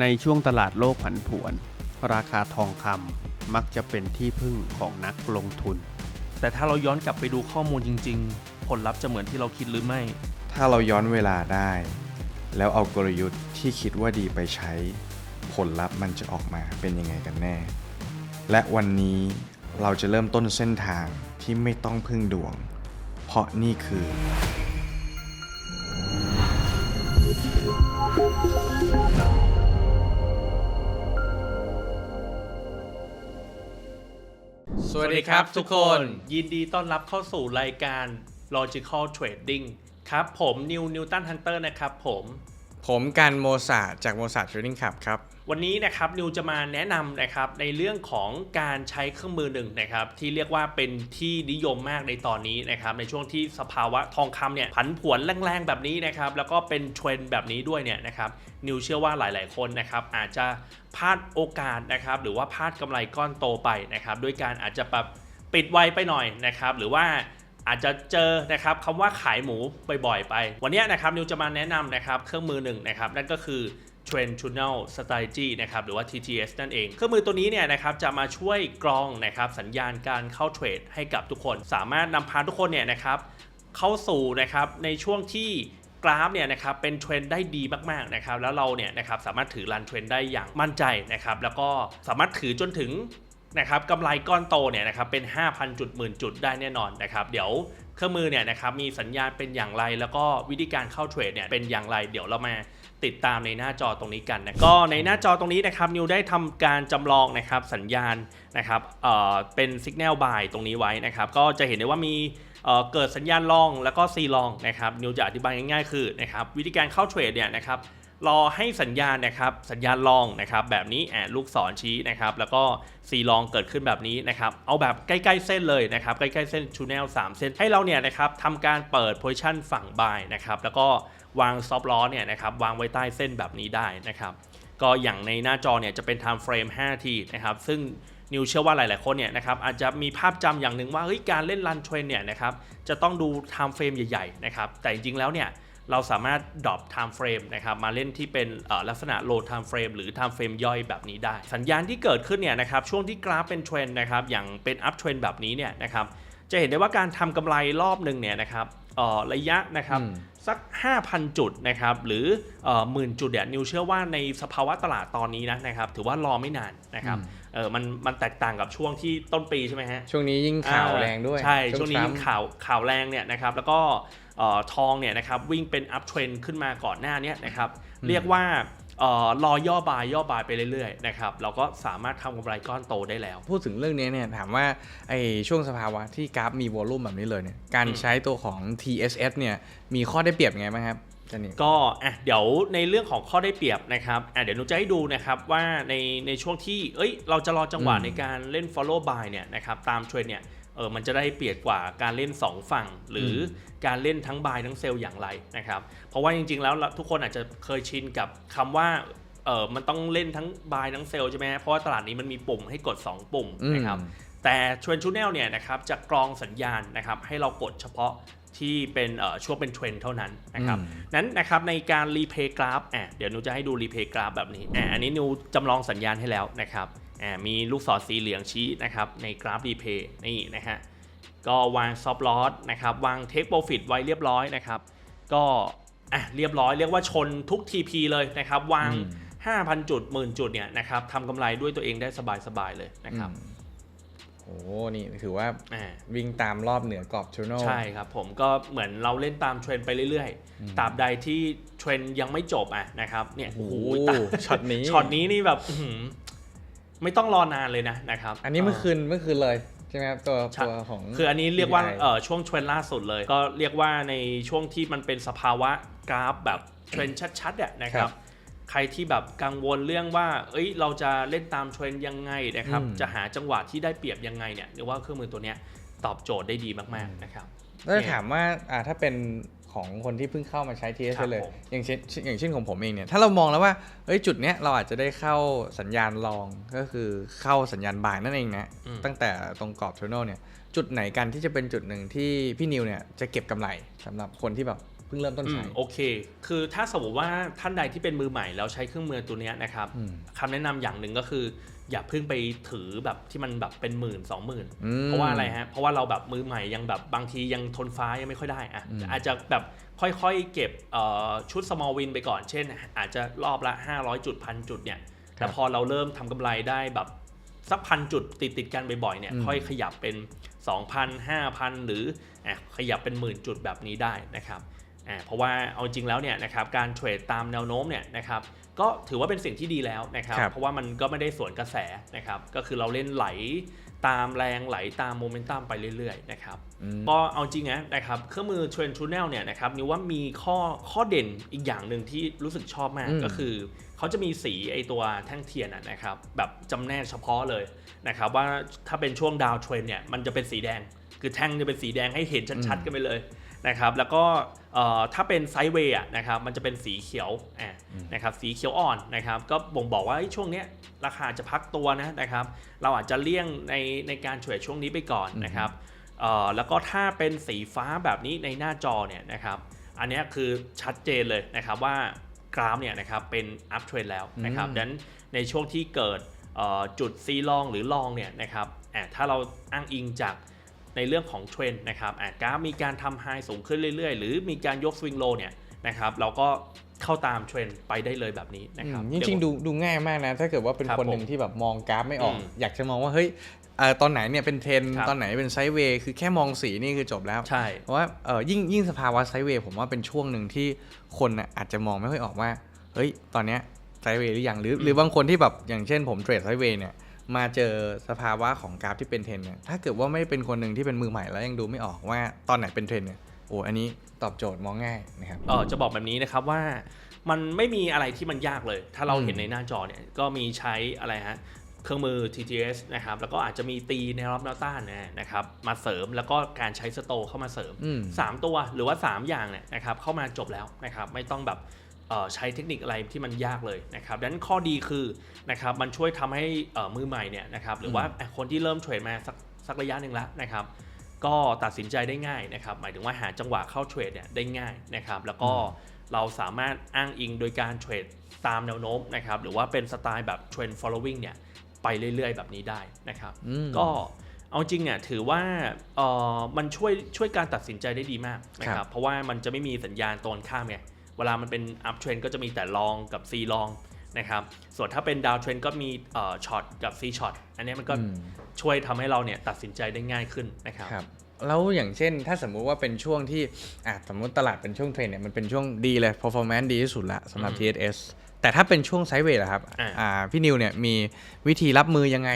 ในช่วงตลาดโลกผันผวน ราคาทองคำมักจะเป็นที่พึ่งของนักลงทุน แต่ถ้าเราย้อนกลับไปดูข้อมูลจริง ๆ ผลลัพธ์จะเหมือนที่เราคิดหรือไม่ ถ้าเราย้อนเวลาได้ แล้วเอากลยุทธ์ที่คิดว่าดีไปใช้ ผลลัพธ์มันจะออกมาเป็นยังไงกันแน่ และวันนี้เราจะเริ่มต้นเส้นทางที่ไม่ต้องพึ่งดวง เพราะนี่คือ สวัสดีครับทุกคนยินดีต้อนรับเข้าสู่รายการ Logical Trading ครับผมนิวนิวตันฮันเตอร์นะครับผม ผมกันโมซาจากโมซาเทรดดิ้งขับครับ วันนี้นะครับนิวจะมาแนะนำนะครับในเรื่องของการใช้เครื่องมือหนึ่งนะครับที่เรียกว่าเป็นที่นิยมมากในตอนนี้นะครับในช่วงที่สภาวะทองคำเนี่ยผันผวนแรงๆแบบนี้นะครับแล้วก็เป็นเทรนด์แบบนี้ด้วยเนี่ยนะครับนิวเชื่อว่าหลายๆคนนะครับอาจจะพลาดโอกาสนะครับหรือว่าพลาดกำไรก้อนโตไปนะครับด้วยการอาจจะแบบปิดไวไปหน่อยนะครับหรือว่า อาจจะเจอนะครับคำว่าขายหมูบ่อยๆไป วันนี้นะครับนิวจะมาแนะนำนะครับเครื่องมือหนึ่งนะครับนั่นก็คือ Trend Tunnel Strategy นะครับหรือว่า TTS นั่นเอง เครื่องมือตัวนี้เนี่ยนะครับจะมาช่วยกรองนะครับสัญญาณการเข้าเทรดให้กับทุกคน สามารถนำพาทุกคนเนี่ยนะครับเข้าสู่นะครับในช่วงที่กราฟเนี่ยนะครับเป็นเทรนด์ได้ดีมากๆนะครับแล้วเราเนี่ยนะครับสามารถถือรันเทรนด์ได้อย่างมั่นใจนะครับแล้วก็สามารถถือจนถึง นะครับกำไรก้อนโตเนี่ยนะครับเป็น 5,000 จุดหมื่นจุดได้แน่นอนนะครับเดี๋ยวเครื่องมือเนี่ยนะครับมีสัญญาณเป็นอย่างไร แล้วก็วิธีการเข้าเทรดเนี่ยเป็นอย่างไร เดี๋ยวเรามาติดตามในหน้าจอตรงนี้กันนะก็ในหน้าจอตรงนี้นะครับนิวได้ทำการจำลองนะครับสัญญาณนะครับเอ่อเป็นสัญญาณบายตรงนี้ไว้นะครับก็จะเห็นได้ว่ามีเอ่อเกิดสัญญาณลองแล้วก็ซีลองนะครับนิวจะอธิบายง่ายๆคือนะครับวิธีการเข้าเทรดเนี่ยนะครับ รอให้สัญญาณนะครับสัญญาณลองนะครับแบบนี้แอบลูกศรชี้นะครับแล้วก็ซีลองเกิดขึ้นแบบนี้นะครับเอาแบบใกล้ๆเส้นเลยนะครับใกล้ๆเส้นชูแนล3เส้นให้เราเนี่ยนะครับทำการเปิดโพ i ชั่นฝั่งบายนะครับแล้วก็วางซอฟล้อเนี่ยนะครับวางไว้ใต้เส้นแบบนี้ได้นะครับก็อย่างในหน้าจอเนี่ยจะเป็น time frame 5ทีนะครับซึ่งนิวเชื่อว่าหลาย ๆ คนเนี่ยนะครับอาจจะมีภาพจำอย่างหนึ่งว่าเฮ้ยการเล่นรันเทรนเนี่ยนะครับจะต้องดู time frame ใหญ่ ๆ นะครับแต่จริง ๆ แล้วเนี่ย เราสามารถ drop time frame นะครับมาเล่นที่เป็นเอ่อลักษณะ low time frame หรือ time frame ย่อยแบบนี้ได้ สัญญาณที่เกิดขึ้นเนี่ยนะครับช่วงที่กราฟเป็นเทรนด์นะครับอย่างเป็น up trend แบบนี้เนี่ยนะครับจะเห็นได้ว่าการทำกำไรรอบหนึ่งเนี่ยนะครับเอ่อระยะนะครับอืมสัก 5,000 จุดนะครับหรือหมื่นจุดเนี่ยนิวเชื่อว่าในสภาวะตลาดตอนนี้นะนะครับถือว่ารอไม่นานนะครับ เออมันมันแตกต่างกับช่วงที่ต้นปีใช่ไหมฮะช่วงนี้ยิ่งข่าวแรงด้วย ใช่ ช่วงนี้ทรัยิ่มงป์ข่าวข่าวแรงเนี่ยนะครับแล้วก็เอ่อทองเนี่ยนะครับวิ่งเป็นอัพเทรนขึ้นมาก่อนหน้าเนี้นะครับเรียกว่าเอ่อ รอย่อบายย่อบายไปเรื่อยๆนะครับเราก็สามารถทำกำไรก้อนโตได้แล้ว พูดถึงเรื่องนี้เนี่ยถามว่าไอช่วงสภาวะที่กราฟมีวอลลุ่มแบบนี้เลยเนี่ยการอืมใช้ตัวของ TSS เนี่ยมีข้อได้เปรียบยังไงบ้างครับจันนี่ก็อะเดี๋ยวในเรื่องของข้อได้เปรียบนะครับอะเดี๋ยวหนูจะให้ดูนะครับว่าในในช่วงที่เอ้ยเราจะรอจังหวะอืมในการเล่น follow buy เนี่ยนะครับตามเทรนด์เนี่ย เออมันจะได้เปรียบกว่าการเล่น 2 ฝั่ง หรืออการเล่นทั้ง buy ทั้ง sell อย่างไรนะครับเพราะว่าจริงๆแล้วทุกคนอาจจะเคยชินกับคำว่าเออมันต้องเล่นทั้ง buy ทั้ง sell ใช่ไหมฮะเพราะว่าตลาดนี้มันมีปุ่มให้กด 2 ปุ่มนะครับแต่เทรนชูแนลเนี่ยนะครับจะกรองสัญญาณนะครับให้เรากดเฉพาะที่เป็นเอ่อช่วงเป็นเทรนเท่านั้นนะครับอืมนั้นนะครับในการรีเพย์กราฟอะเดี๋ยวหนูจะให้ดูรีเพย์กราฟแบบนี้อะอันนี้หนูจำลองสัญญาณให้แล้วนะครับอะ มีลูกศรสีเหลืองชี้นะครับในกราฟรีเพย์นี่นะฮะก็วางซอฟต์ลอสนะครับวางเทคโปรฟิตไว้เรียบร้อยนะครับก็อะเรียบร้อยเรียกว่าชนทุก TP เลยนะครับวาง 5,000 จุดหมื่นจุดเนี่ยนะครับทำกำไรด้วยตัวเองได้สบายๆเลยนะครับอืมโอ้นี่ถือว่าอ่าวิ่งตามรอบเหนือกรอบชูโนใช่ครับผมก็เหมือนเราเล่นตามเทรนด์ไปเรื่อยๆตราบใดที่เทรนด์ยังไม่จบอะนะครับเนี่ยโอ้โหตาช็อตนี้ช็อตนี้นี่แบบอื้อหือ ไม่ต้องรอนานเลยนะนะครับอันนี้เมื่อคืนเมื่อคืนเลยใช่ไหมครับตัวใช่ตัวของคืออันนี้เรียกว่า CPI เออช่วงเทรนด์ล่าสุดเลย ก็เรียกว่าในช่วงที่มันเป็นสภาวะกราฟแบบเทรนด์ชัดๆอะนะคครัรับบใครที่แบบกังวลเรื่องว่า เอ้ย เราจะเล่นตามเทรนด์ยังไงนะครับอืมจะหาจังหวะที่ได้เปรียบยังไงเนี่ยหรือว่าเครื่องมือตัวเนี้ยตอบโจทย์ได้ดีมากๆนะครับแล้วจะถามว่าอ่าถ้าเป็น ของคนที่เพิ่งเข้ามาใช้ TS ครับเลย ผม อย่างเช่นอย่างเช่นของผมเองเนี่ย ถ้าเรามองแล้วว่าเอ้ยจุดเนี้ยเราอาจจะได้เข้าสัญญาณรองก็คือเข้าสัญญาณบ่ายนั่นเองนะ อืม ตั้งแต่ตรงกรอบเทอร์โนเนี่ย จุดไหนกันที่จะเป็นจุดหนึ่งที่พี่นิวเนี่ยจะเก็บกำไรสำหรับคนที่แบบเพิ่งเริ่มต้นอืใช้มโอเค คือถ้าสมมติว่าท่านใดที่เป็นมือใหม่แล้วใช้เครื่องมือตัวเนี้ยนะครับอืม คำแนะนำอย่างหนึ่งก็คือ อย่าเพิ่งไปถือแบบที่มันแบบเป็นหมื่นสองหมื่นอืมเพราะว่าอะไรฮะเพราะว่าเราแบบมือใหม่ยังแบบบางทียังทนฟ้ายังไม่ค่อยได้อะอืมอาจจะแบบค่อยๆเก็บเอ่อชุด small win ไปก่อน เช่น อาจจะรอบละ 500 จุดพันจุดเนี่ยแต่พอเราเริ่มทำกำไรได้แบบสักพันจุดติดติดๆกันบ่อยๆเนี่ยอืมค่อยขยับเป็น 2,000 5,000 หรืออะขยับเป็นหมื่นจุดแบบนี้ได้นะครับ อ่าเพราะว่าเอาจริงแล้วเนี่ยนะครับการเทรดตามแนวโน้มเนี่ยนะครับก็ถือว่าเป็นสิ่งที่ดีแล้วนะครับครับเพราะว่ามันก็ไม่ได้สวนกระแสนะครับก็คือเราเล่นไหลตามแรงไหลตามโมเมนตัมไปเรื่อยๆนะครับอืมก็เอาจริงนะนะครับเครื่องมือ Trend Tunnel เนี่ยนะครับนิวว่ามีข้อข้อเด่นอีกอย่างหนึ่งที่รู้สึกชอบมากอืมก็คือ เขาจะมีสีไอตัวแท่งเทียนอะนะครับแบบจำแนกเฉพาะเลยนะครับว่าถ้าเป็นช่วงดาวเทรนเนี่ยมันจะเป็นสีแดง คือแท่งจะเป็นสีแดงให้เห็นชัดๆกันไปเลยนะครับแล้วก็เอ่อ ถ้าเป็นไซด์เวย์อะนะครับมันจะเป็นสีเขียวอะนะครับสีเขียวอ่อนนะครับก็บ่งบอกว่าเฮ้ยช่วงเนี้ยราคาจะพักตัวนะนะครับเราอาจจะเลี่ยงในในการเทรดช่วงนี้ไปก่อนนะครับเอ่อแล้วก็ถ้าเป็นสีฟ้าแบบนี้ในหน้าจอเนี่ยนะครับอันเนี้ยคือชัดเจนเลยนะครับว่ากราฟเนี่ยนะครับเป็นอัพเทรนแล้วนะครับอืมดังนั้นในช่วงที่เกิดเอ่อจุดซีลองหรือลองเนี่ยนะครับอะถ้าเราอ้างอิงจาก ในเรื่องของเทรนด์นะครับอะกราฟมีการทำไฮสูงขึ้นเรื่อยๆ หรือมีการยกสวิงโลเนี่ยนะครับเราก็เข้าตามเทรนด์ไปได้เลยแบบนี้นะครับจริงๆเดี๋ยวดูดูง่ายมากนะ ถ้าเกิดว่าเป็นครับคนหนึ่งผมที่แบบมองกราฟไม่ออกอืมอยากจะมองว่าเฮ้ยเอ่อตอนไหนเนี่ยเป็นเทรนด์ครับตอนไหนเป็นไซด์เวย์คือแค่มองสีนี่คือจบแล้วใช่เพราะว่าเออยิ่งยิ่งสภาวะไซด์เวย์ผมว่าเป็นช่วงหนึ่งที่คนน่ะอาจจะมองไม่ค่อยออกว่าเฮ้ยตอนเนี้ยไซด์เวย์หรือยังหรือหรือบางคนที่แบบอย่างเช่นผมเทรดไซด์เวย์เนี่ย มาเจอสภาวะของกราฟที่เป็นเทรนด์เนี่ยถ้าเกิดว่าไม่เป็นคนหนึ่งที่เป็นมือใหม่แล้วยังดูไม่ออกว่าตอนไหนเป็นเทรนด์เนี่ยโอ้อันนี้ตอบโจทย์มองง่ายนะครับเออจะบอกแบบนี้นะครับว่ามันไม่มีอะไรที่มันยากเลย ถ้าเราอืมเห็นในหน้าจอเนี่ยก็มีใช้อะไรฮะเครื่องมือ TTS นะครับ แล้วก็อาจจะมีตีแนวรับแนวต้านนะนะครับ มาเสริมแล้วก็การใช้สโตเข้ามาเสริมอืม3 ตัวหรือว่า 3 อย่างเนี่ยนะครับเข้ามาจบแล้วนะครับ ไม่ต้องแบบเอ่อ ใช้เทคนิคอะไรที่มันยากเลยนะครับดังนั้นข้อดีคือนะครับมันช่วยทำให้เอ่อมือใหม่เนี่ยนะครับหรือว่าอะคนที่เริ่มเทรดมาสักสักระยะหนึ่งแล้วนะครับก็ตัดสินใจได้ง่ายนะครับหมายถึงว่าหาจังหวะเข้าเทรดเนี่ยได้ง่ายนะครับแล้วก็เราสามารถอ้างอิงโดยการเทรดตามแนวโน้มนะครับหรือว่าเป็นสไตล์แบบ trend following เนี่ยไปเรื่อยๆ แบบนี้ได้นะครับอืมก็เอาจริงเนี่ยถือว่าเอ่อมันช่วยช่วยการตัดสินใจได้ดีมากนะคครัรับบเพราะว่ามันจะไม่มีสัญญาณตรงข้ามไง เวลามันเป็น up trend ก็จะมีแต่ลองกับ C ลองนะครับ ส่วนถ้าเป็น down trend ก็มีเอ่อช็อตกับ C ช็อตอันเนี้ยมันก็อืมช่วยทำให้เราเนี่ยตัดสินใจได้ง่ายขึ้นนะครับครับแล้วอย่างเช่นถ้าสมมุติว่าเป็นช่วงที่อะสมมติตลาดเป็นช่วงเทรนเนี่ยมันเป็นช่วงดีเลย performance ดีที่สุดละสำหรับอืม TSS แต่ถ้าเป็นช่วงไซด์เวย์ล่ะครับอ่าอ่าพี่นิวเนี่ยมีวิธีรับมือยังไง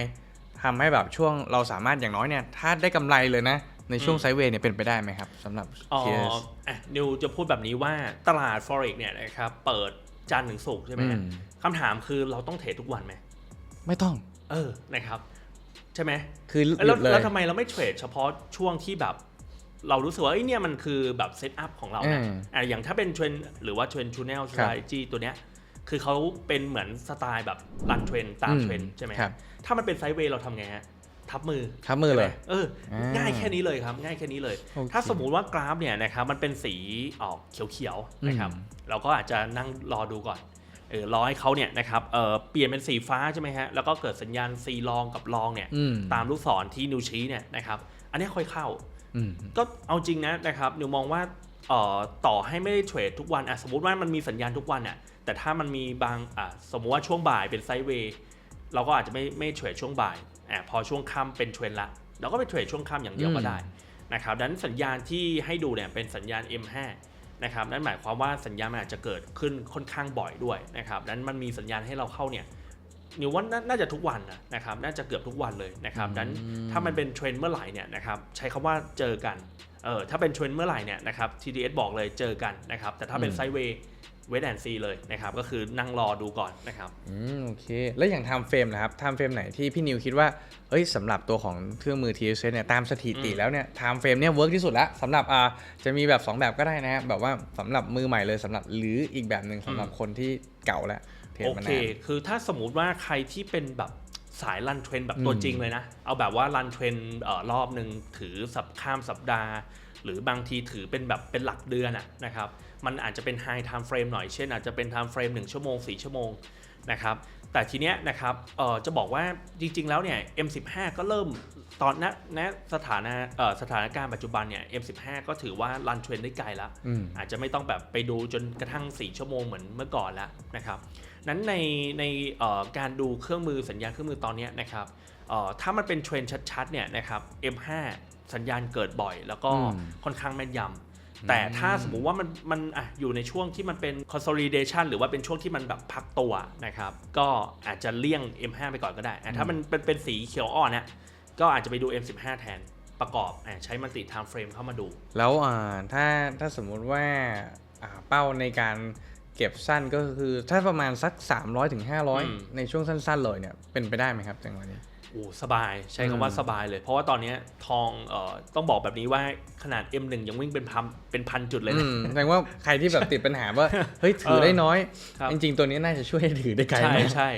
ทำให้แบบช่วงเราสามารถอย่างน้อยเนี่ยถ้าได้กำไรเลยนะ ในช่วงไซด์เวย์เนี่ยเป็นไปได้ไหมครับสำหรับ อ๋อ TSS อะนิวจะพูดแบบนี้ว่าตลาด forex เนี่ยนะครับเปิดจันทร์ถึงศุกร์ใช่ไหมฮะอืม คำถามคือเราต้องเทรดทุกวันไหมไม่ต้องเออนะครับ ใช่ไหม คือหแล้ยุวดเลยแล้วทำไมเราไม่เทรดเฉพาะช่วงที่แบบ เรารู้สึกว่าเอ้ยเนี่ยมันคือแบบเซตอัพของเรานะอืมอะอย่างถ้าเป็นเทรนหรือว่าเทรนทูเนลสครับไตจีตัวเนี้ยคือเขาเป็นเหมือนสไตล์แบบรันเทรนตามอืมเทรนใช่ไหมครับ ถ้ามันเป็นไซด์เวย์เราทำไงฮะ ทับมือทับมือเลยใช่ไหเอออ่าง่ายแค่นี้เลยครับ ง่ายแค่นี้เลยโอเคถ้าสมมุติว่ากราฟเนี่ยนะครับมันเป็นสีออกเขียวๆนะครับอืมเราก็อาจจะนั่งรอดูก่อนเออรอให้เขาเนี่ยนะครับเออเปลี่ยนเป็นสีฟ้าใช่ไหมฮะแล้วก็เกิดสัญญาณซีลองกับลองเนี่ยอืมตามลูกศรที่นิวชี้เนี่ยนะครับ อันนี้ค่อยเข้าอืมก็เอาจริงนะนะครับนิวมองว่าเอ่อต่อให้ไม่ได้เทรดทุกวันอะสมมติว่ามันมีสัญญาณทุกวันอะแต่ถ้ามันมีบางอะสมมติว่าช่วงบ่ายเป็นไซด์เวย์เราก็อาจจะไม่ไม่เทรดช่วงบ่าย อะพอช่วงค่ำเป็นเทรนละเราก็ไปเทรดช่วงค่ำอย่างเดียวก็อืมได้นะครับดังนั้นสัญญาณที่ให้ดูเนี่ยเป็นสัญญาณ M5 นะครับนั่นหมายความว่าสัญญาณมันอาจจะเกิดขึ้นค่อนข้างบ่อยด้วยนะครับดังนั้นมันมีสัญญาณให้เราเข้าเนี่ยนิวว่าน่าน่าจะทุกวันนะนะครับ น่าจะเกือบทุกวันเลยนะครับดังนั้นถ้ามันเป็นเทรนด์เมื่อไหร่เนี่ยนะครับใช้คำว่าเจอกัน เออถ้าเป็นเทรนด์เมื่อไหร่เนี่ยนะครับ TDS บอกเลยเจอกันนะครับ แต่ถ้าเป็นอืมไซด์เวย์เวทแอนซีเลยนะครับ ก็คือนั่งรอดูก่อนนะครับ อืมโอเค แล้วอย่าง time frame นะครับ time frame ไหนที่พี่นิวคิดว่าเอ้ยสำหรับตัวของเครื่องมือ TSS เนี่ยตามสถิติอืมแล้วเนี่ย time frame เนี่ยเวิร์กที่สุดแล้วสำหรับอ่าจะมีแบบ 2 แบบก็ได้นะแบบว่าสำหรับมือใหม่เลยสำหรับหรืออีกแบบหนึ่งสำหรับคนที่เก่าแล้วเทรดโอมาเคนานคือถ้าสมมุติว่าใครที่เป็นแบบ สายรันเทรนแบบตัวจริงเลยนะ เอาแบบว่ารันเทรนเอ่อรอบหนึ่งถือสับข้ามสัปดาห์ หรือบางทีถือเป็นแบบเป็นหลักเดือนอะนะครับ มันอาจจะเป็น High Time Frame หน่อย เช่นอาจจะเป็น Time Frame 1ชั่วโมง 4 ชั่วโมงนะครับ แต่ทีเนี้ยนะครับเอ่อจะบอกว่าจริง ๆ แล้วเนี่ย M15 ก็เริ่ม ตอนณณสถานะเอ่อสถานการณ์ปัจจุบันเนี่ย M15 ก็ถือว่ารันเทรนได้ไกลแล้วอืมอาจจะไม่ต้องแบบไปดูจนกระทั่ง 4 ชั่วโมงเหมือนเมื่อก่อนแล้วนะครับ นั้นในในเอ่อการดูเครื่องมือสัญญาณเครื่องมือตอนเนี้ยนะครับเอ่อถ้ามันเป็นเทรนด์ชัดๆเนี่ยนะครับ M5 สัญญาณเกิดบ่อย แล้วก็อืมค่อนข้างแม่นยำแต่ถ้าสมมุติว่ามันมันอะอยู่ในช่วงที่มันเป็น consolidation หรือว่าเป็นช่วงที่มันแบบพักตัวนะครับ ก็อาจจะเลี่ยง M5 ไปก่อนก็ได้อะถ้ามันเป็นเป็นสีเขียวอ่อนเนี่ย ก็อาจจะไปดู M15 แทนประกอบอะใช้มันติ time frame เข้ามาดู แล้วอ่าถ้าถ้าสมมุติว่าอ่าเป้าในการเก็บสั้นก็คือถ้าประมาณสัก 300ถึงอืม500 ในช่วงสั้น ๆ เลยเนี่ยเป็นไปได้ไหมครับจังหวะนี้ โอ้สบายใช้คำว่าอืมสบายเลย เพราะว่าตอนเนี้ยทองเอ่อต้องบอกแบบนี้ว่าขนาด M1 ยังวิ่งเป็นพันเป็นพันจุดเลยอืนะมแสดงว่าใครที่แบบติดปัญหาว่าเฮ้ยถือได้น้อยครับจริงๆ ตัวนี้น่าจะช่วยให้ถือได้ไกลใช่มากใช่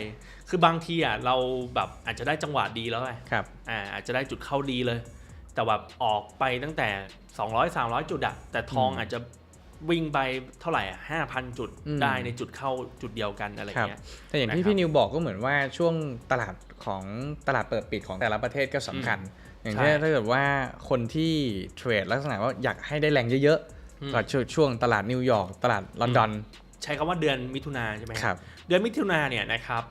คือบางทีอะเราแบบอาจจะได้จังหวะดีแล้วไงครับอ่าอาจจะได้จุดเข้าดีเลย แต่แบบออกไปตั้งแต่ 200 300 จุดอะแต่ทองอืมอาจจะ วิ่งไปเท่าไหร่อะ5,000จุดอืมได้ในจุดเข้าจุดเดียวกันอะไรครับเงี้ยแต่อย่างที่นะครับพี่นิวบอกก็เหมือนว่าช่วงตลาดของตลาดเปิดปิดของแต่ละประเทศก็สำคัญ อย่างใช่เช่นถ้าเกิดว่าคนที่เทรดลักษณะว่าอยากให้ได้แรงเยอะอืมๆก็ช่วงช่วงตลาดนิวยอร์กตลาดลอนดอน ใช้คำว่าเดือนมิถุนาใช่ไหมครับเดือนมิถุนาเนี่ยนะครับ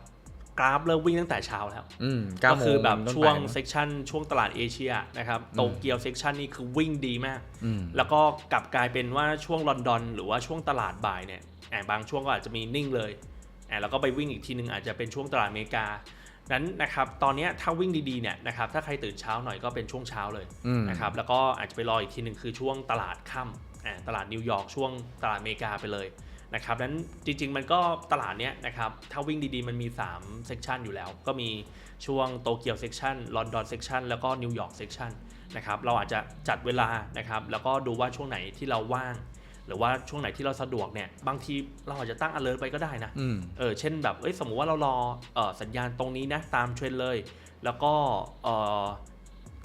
กราฟเริ่มวิ่งตั้งแต่เช้าแล้วอืมก็เก้าโมคืองแบบเป็นต้นช่วงไปเนอะเซกชันช่วงตลาดเอเชียนะครับอืมโตเกียวเซกชันนี่คือวิ่งดีมากอืมแล้วก็กลับกลายเป็นว่าช่วงลอนดอน หรือว่าช่วงตลาดบ่ายเนี่ยแอบบางช่วงก็อาจจะมีนิ่งเลยแอบแล้วก็ไปวิ่งอีกทีนึงอาจจะเป็นช่วงตลาดอเมริกานั้นนะครับตอนเนี้ยถ้าวิ่งดีๆเนี่ยนะครับถ้าใครตื่นเช้าหน่อยก็เป็นช่วงเช้าเลยอืมนะครับแล้วก็อาจจะไปรออีกทีหนึ่งคือช่วงตลาดค่ำอ่าตลาดนิวยอร์กช่วงตลาดอเมริกาไปเลย นะครับนั้นจริง ๆ มันก็ตลาดเนี้ยนะครับถ้าวิ่งดีๆ มันมี3เซกชันอยู่แล้ว ก็มีช่วงโตเกียวเซกชันลอนดอนเซกชันแล้วก็นิวยอร์กเซกชันนะครับเราอาจจะจัดเวลานะครับแล้วก็ดูว่าช่วงไหนที่เราว่าง หรือว่าช่วงไหนที่เราสะดวกเนี่ยบางทีเราอาจจะตั้ง alert ไปก็ได้นะอืมเออเช่นแบบเอ้ยสมมุติว่าเรารอเออสัญญาณตรงนี้นะตามเทรนด์เลย แล้วก็เออ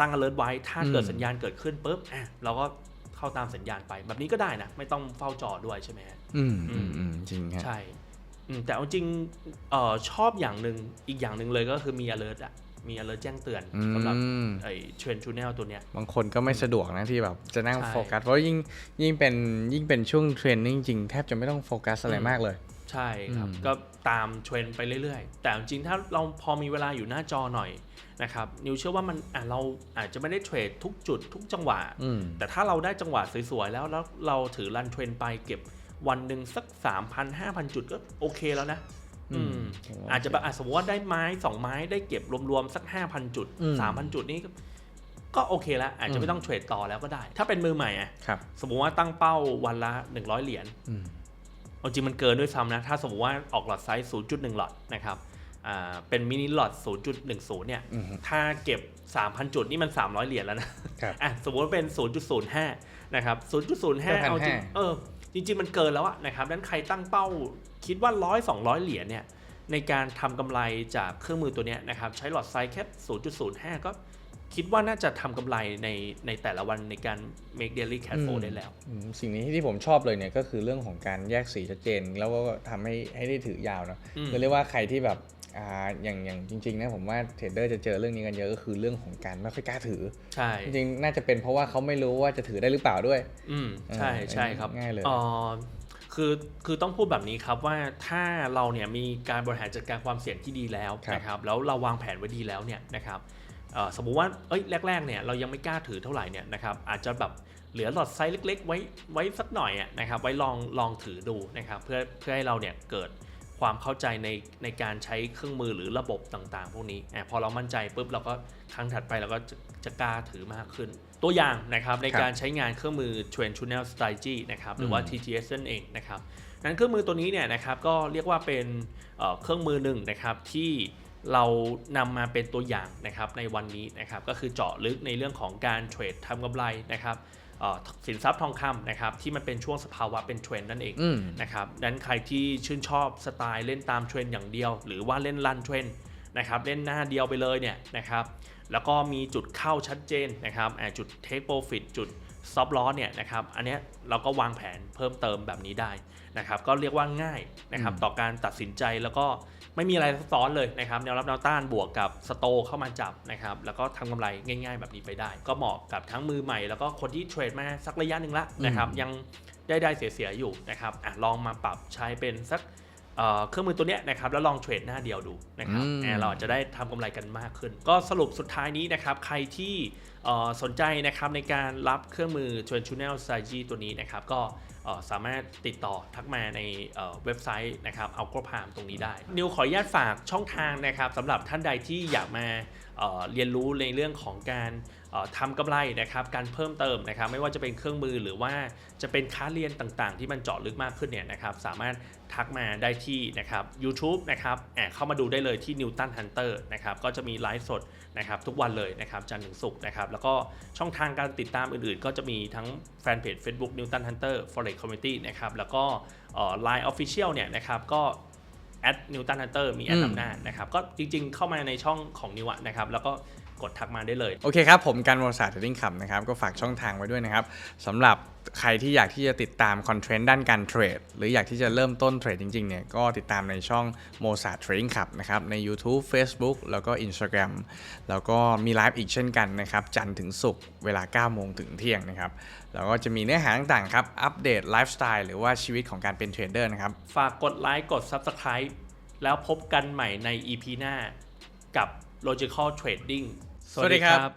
ตั้ง alert ไว้ถ้าเกิดอืมสัญญาณเกิดขึ้นปุ๊บอะเราก็ เข้าตามสัญญาณไป แบบนี้ก็ได้นะไม่ต้องเฝ้าจอด้วยใช่ไหมฮะอืมอืมอืมจริงครับใช่อืมแต่เอาจริงเออชอบอย่างหนึ่งอีกอย่างหนึ่งเลยก็คือมี alert อะมี alert แจ้งเตือนอืสำหรับมไอ้เทรนชูแนลตัวเนี้ยบางคนก็ไม่สะดวกนะที่แบบจะนั่งใช่โฟกัส เพราะยิ่งยิ่งเป็นยิ่งเป็นช่วงเทรนนิ่งจริงแทบจะไม่ต้องโฟกัสอะไรอืมมากเลย ใช่ครับอืมก็ตามเทรนด์ไปเรื่อยๆ แต่จริงๆถ้าเราพอมีเวลาอยู่หน้าจอหน่อยนะครับนิวเชื่อว่ามันอะเราอาจจะไม่ได้เทรดทุกจุดทุกจังหวะอืมแต่ถ้าเราได้จังหวะสวยๆ แล้วแล้วเราถือรันเทรนไปเก็บวันหนึ่งสัก 3,000 5,000 จุดก็โอเคแล้วนะอืมอืมอาจจะแบบอะสมมติว่าได้ไม้2ไม้ได้เก็บรวมๆ สัก 5,000 จุดอืม3,000 จุดนี่ก็ก็โอเคแล้ว อาจจะไม่ต้องเทรดต่อแล้วก็ได้ ถ้าเป็นมือใหม่อะครับสมมติว่าตั้งเป้าวันละ 100 เหรียญอืม เอาจริงมันเกินด้วยซ้ำนะ ถ้าสมมติว่าออกหลอดไซส์ 0.1 หลอดนะครับอ่าเป็นมินิหลอด 0.10 เนี่ย อืมถ้าเก็บ 3,000 จุดนี่มัน 300 เหรียญแล้วนะครับอะสมมติว่าเป็น 0.05 นะครับ 0.05 เอาจริง1,500 เออจริง ๆ มันเกินแล้วอะนะครับนั้นใครตั้งเป้าคิดว่า 100 200 เหรียญเนี่ย ในการทำกำไรจากเครื่องมือตัวเนี้ยนะครับ ใช้หลอดไซส์แค่ 0.05 ก็ คิดว่าน่าจะทำกำไรในในแต่ละวันในการ make daily cash flow อืม ได้แล้ว อืมสิ่งนี้ที่ผมชอบเลยเนี่ยก็คือเรื่องของการแยกสีชัดเจน แล้วก็ทำให้ให้ได้ถือยาวเนอะอืมคือเรียกว่าใครที่แบบอ่าอย่างอย่างจริงๆนะผมว่าเทรดเดอร์จะเจอเรื่องนี้กันเยอะก็คือเรื่องของการไม่ค่อยกล้าถือ ใช่ จริงๆน่าจะเป็นเพราะว่าเขาไม่รู้ว่าจะถือได้หรือเปล่าด้วย อืมใช่เออใช่ครับง่ายเลยอ่อคือคือต้องพูดแบบนี้ครับว่าถ้าเราเนี่ยมีการบริหารจัดการความเสี่ยงที่ดีแล้วครับนะครับ แล้วเราวางแผนไว้ดีแล้วเนี่ยนะครับเอ่อ สมมุติว่าเอ้ยแรกๆเนี่ยเรายังไม่กล้าถือเท่าไหร่เนี่ยนะครับอาจจะแบบเหลือหลอดไซส์เล็ก ๆ ไว้ไว้สักหน่อยอะนะครับไว้ลองลองถือดูนะครับเพื่อเพื่อให้เราเนี่ยเกิดความเข้าใจในในการใช้เครื่องมือหรือระบบต่างๆ พวกนี้อะพอเรามั่นใจปุ๊บเราก็ครั้งถัดไปเราก็จะจะกล้าถือมากขึ้น ตัวอย่างนะครับในครับการใช้งานเครื่องมือ Trend Channel Strategy นะครับหรือว่าอืม TTS นั่นเองนะครับนั้นเครื่องมือตัวนี้เนี่ยนะครับก็เรียกว่าเป็นเอ่อเครื่องมือหนึ่งนะครับที่ เรานำมาเป็นตัวอย่างนะครับในวันนี้นะครับก็คือเจาะลึกในเรื่องของการเทรดทำกำไรนะครับเอ่อสินทรัพย์ทองคำนะครับที่มันเป็นช่วงสภาวะเป็นเทรนด์นั่นเองอืมนะครับดังนั้นใครที่ชื่นชอบสไตล์เล่นตามเทรนด์อย่างเดียว หรือว่าเล่นลันเทรนด์นะครับเล่นหน้าเดียวไปเลยเนี่ยนะครับแล้วก็มีจุดเข้าชัดเจนนะครับอ่าจุด take profit จุด stop loss เนี่ยนะครับอันเนี้ยเราก็วางแผนเพิ่มเติมแบบนี้ได้นะครับก็เรียกว่าง่ายนะครับต่อการตัดสินใจแล้วก็ไม่มีอะไรซับซ้อนเลยนะครับแนวรับแนวต้านบวกกับสโตเข้ามาจับนะครับแล้วก็ทำกำไรง่าย ๆ แบบนี้ไปได้ ก็เหมาะกับทั้งมือใหม่ แล้วก็คนที่เทรดมาสักระยะหนึ่งละนะครับยังได้ได้เสียๆอยู่นะครับอะลองมาปรับใช้เป็นสัก เอ่อเครื่องมือตัวเนี้ยนะครับแล้วลองเทรดหน้าเดียวดูนะครับอืมแอร์เราอาจจะได้ทำกำไรกันมากขึ้น ก็สรุปสุดท้ายนี้นะครับใครที่เอ่อสนใจนะครับในการรับเครื่องมือ t r a n s i t i o n a l Strategy ตัวนี้นะครับก็เอ่อสามารถติดต่อทักมาในเอ่อเว็บไซต์นะครับเอา o p a m ตรงนี้ได้ นิวขออนุญาตฝากช่องทางนะครับสำหรับท่านใดที่อยากมา เเรียนรู้ในเรื่องของการเอ่อทำกำไรนะครับ การเพิ่มเติมนะครับ ไม่ว่าจะเป็นเครื่องมือหรือว่าจะเป็นค้าเรียนต่างๆ ที่มันเจาะลึกมากขึ้นเนี่ยนะครับ สามารถทักมาได้ที่นะครับ YouTube นะครับแอบเข้ามาดูได้เลยที่ Newton Hunter นะครับ ก็จะมีไลฟ์สดนะครับทุกวันเลยนะครับ จันทร์ถึงศุกร์นะครับ แล้วก็ช่องทางการติดตามอื่นๆ ก็จะมีทั้งแฟนเพจ Facebook Newton Hunter Forex Community นะครับ แล้วก็เอ่อ Line Official เนี่ยนะครับ ก็ แอดนิวตันฮันเตอร์มีแอดนำหน้านะครับ ก็จริงๆเข้ามาในช่องของนิวะนะครับ แล้วก็ กดทักมาได้เลย โอเคครับ ผมการวรศาสตร์เทรดดิ้งขับนะครับ ก็ฝากช่องทางไว้ด้วยนะครับสำหรับใครที่อยากที่จะติดตามคอนเทนต์ด้านการเทรด หรืออยากที่จะเริ่มต้นเทรดจริงๆเนี่ยก็ติดตามในช่องโมซาเทรดดิ้งขับนะครับใน YouTube Facebook แล้วก็ Instagram แล้วก็มีไลฟ์อีกเช่นกันนะครับ จันทร์ถึงศุกร์เวลา 9 โมงถึงเที่ยงนะครับ แล้วก็จะมีเนื้อหาต่างๆครับ อัปเดตไลฟ์สไตล์หรือว่าชีวิตของการเป็นเทรดเดอร์นะครับ ฝากกดไลค์กด Subscribe แล้วพบกันใหม่ใน EP หน้ากับ Logical Trading สวัสดีครับ